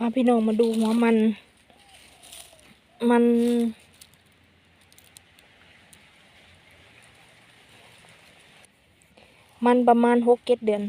พาพี่น้องมาดูหัวมัน มัน มันประมาณหกเจ็ดเดือน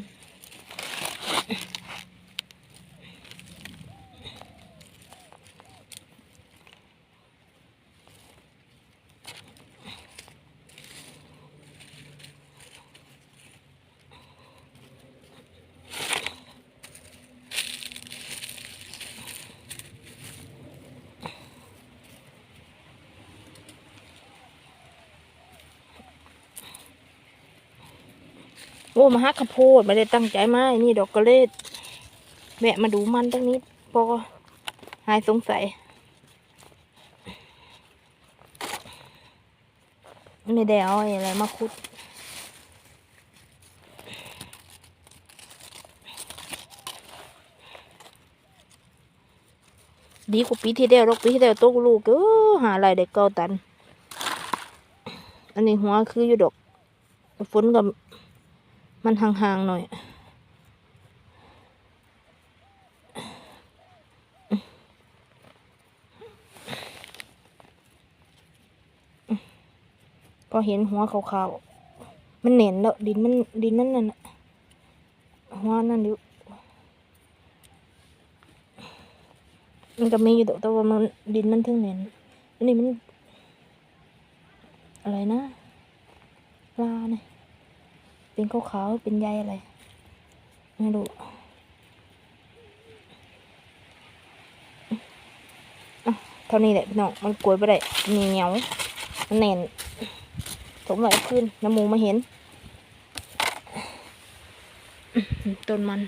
โอ้มาฮักข้าวโพดไม่ได้ตั้งใจมาไอ้นี่ดอกกระเลดแวะมาดูมันตั้งนี้พอหายสงสัยไม่ได้เอาอะไรมาคุดดีกว่าปีที่แล้วรอกปีที่แล้วตกลูกเออหาอะไรได้เก้าตัน อันนี้หัวคืออยู่ดอก ฝนกับ มันห่างๆหน่อย ก็เห็นหัวขาวๆ มันเหน็นแล้ว ดินมันดินมันนั่นน่ะหัวนั่นอยู่มันก็มีอยู่แต่ว่ามันดินมันถึงเหน็นอันนี้มัน อะไรนะปลาเนี่ย เป็นขาวๆเป็นใยอะไร ไม่รู้เท่านี้แหละพี่น้องมันกลวยไปได้เหนียวมันแน่นถมไหลขึ้นน้ำมูมาเห็นต้นมัน